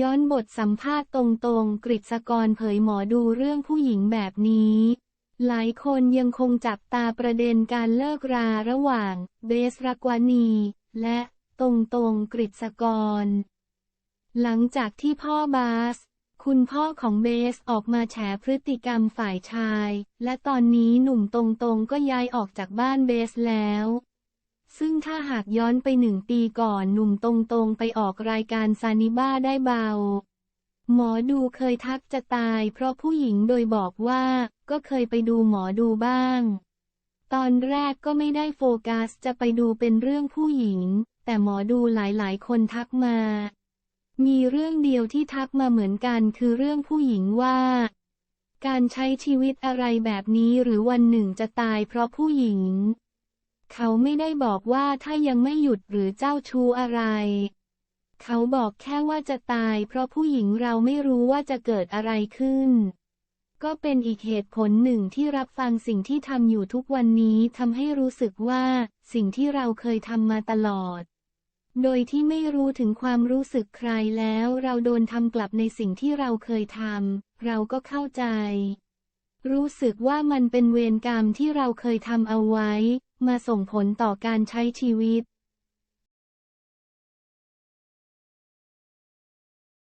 ย้อนบทสัมภาษณ์ตรงๆ กฤษกรเผยหมอดูเรื่องผู้หญิงแบบนี้ หลายคนยังคงจับตาประเด็นการเลิกราระหว่าง เบสรักวานี และตรงๆกฤษกร หลังจากที่พ่อบาส คุณพ่อของเบสออกมาแฉพฤติกรรมฝ่ายชาย และตอนนี้หนุ่มตรงๆก็ย้ายออกจากบ้านเบสแล้ว ซึ่งถ้าหากย้อนไปหนึ่งปีก่อนหนุ่มตรงๆ ไปออกรายการซานิบ้าได้เบา หมอดูเคยทักจะตาย เพราะผู้หญิงโดยบอกว่า ก็เคยไปดูหมอดูบ้าง ตอนแรกก็ไม่ได้โฟกัสจะไปดูเป็นเรื่องผู้หญิง แต่หมอดูหลายๆ คนทักมา มีเรื่องเดียวที่ทักมาเหมือนกันคือเรื่องผู้หญิงว่าการใช้ชีวิตอะไรแบบนี้หรือวันหนึ่งจะตายเพราะผู้หญิง เขาไม่ได้บอกว่าถ้ายังไม่หยุดหรือเจ้าชู้อะไร เขาบอกแค่ว่าจะตาย เพราะผู้หญิงเราไม่รู้ว่าจะเกิดอะไรขึ้น ก็เป็นอีกเหตุผลหนึ่งที่รับฟังสิ่งที่ทำอยู่ทุกวันนี้ทำให้รู้สึกว่า สิ่งที่เราเคยทำมาตลอด โดยที่ไม่รู้ถึงความรู้สึกใครแล้ว เราโดนทำกลับในสิ่งที่เราเคยทำเราก็เข้าใจรู้สึกว่ามันเป็นเวรกรรมที่เราเคยทำเอาไว้ มาส่งผลต่อการใช้ชีวิต